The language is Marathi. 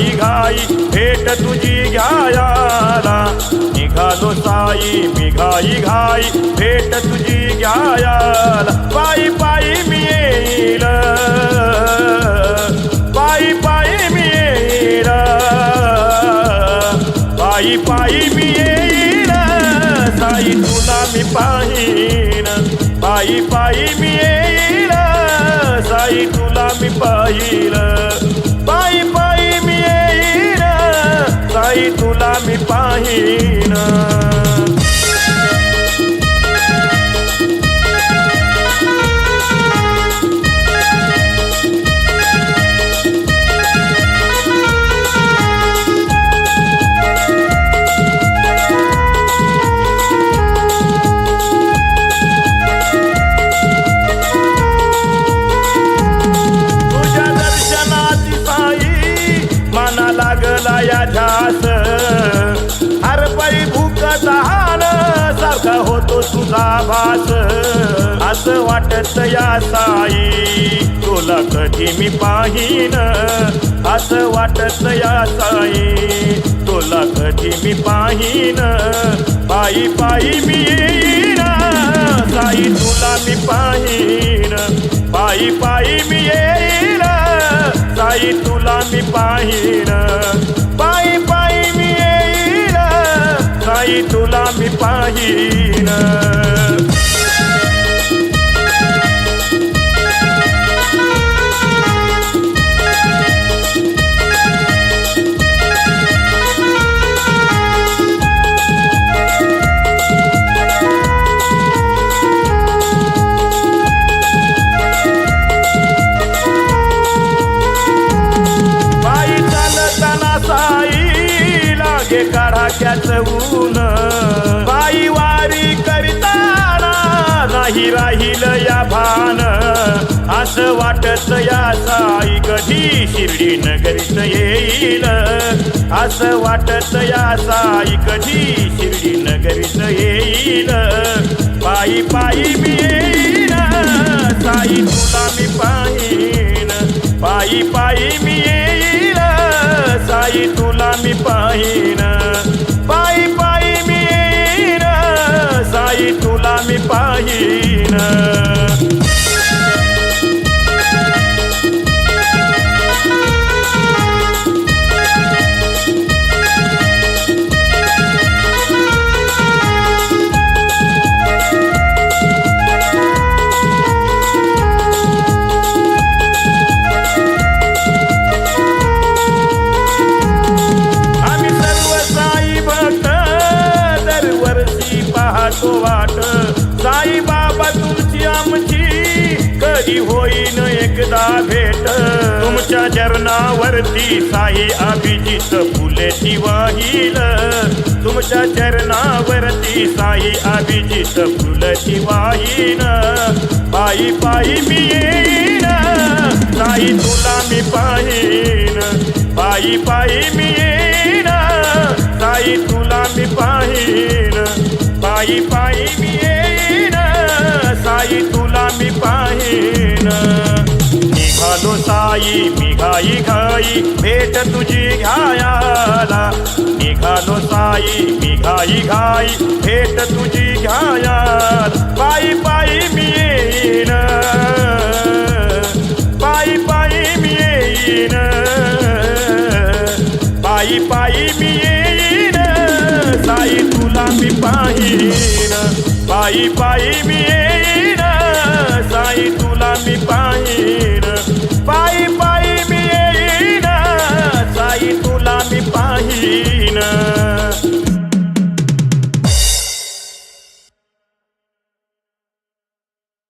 घाई भेट तुझी घ्यायाला. निघालो साई मी घाई घाई भेट तुझी घ्यायाला. पायी पायी मी येईल. पायी पायी मी येईल. पायी पायी मी येईल. साई तुला मी पाहीन तुला मी पाही. वाटत या साई. तुला कधी मी पाहीन? असं वाटत या साई. तुला कधी मी पाहीन? पायी पायी मी येईन. साई तुला मी पाहीन. पायी पायी मी येईल साई तुला मी पाहीन. पायी पायी मी येईल साई तुला मी पाहीन. मागे काढा त्याच ऊन. बाई वारी करताना नाही राहील या भान. असं वाटत या साई कधी शिर्डी नगरीत येईल. असं वाटत या साई कधी शिर्डी नगरीत येईल. पायी पायी मी येईल साई तुला मी पाहीन. पायी पायी मी येईल. साई तुला तुला भेट. तुमच्या चरणावरती साई अभिजित फुलेची वाहील तुमच्या चरणावरती साई अभिजित फुल वाहीन पायी पायी मी येईन. साई तुला मी पाहीन. पायी पायी मी येईन. साई तुला मी पाहीन. पायी पायी निघालो साई मी घाई घाई भेट तुझी घ्यायाला निघालो साई मी घाई घाई भेट तुझी घायाल. पायी पायी मी येईन. पायी पायी मी येईन. पायी पायी मी येईन. साई तुला मी पाहिन. पायी पायी मी येईन. साई तुला मी पाहिन. lá me parir.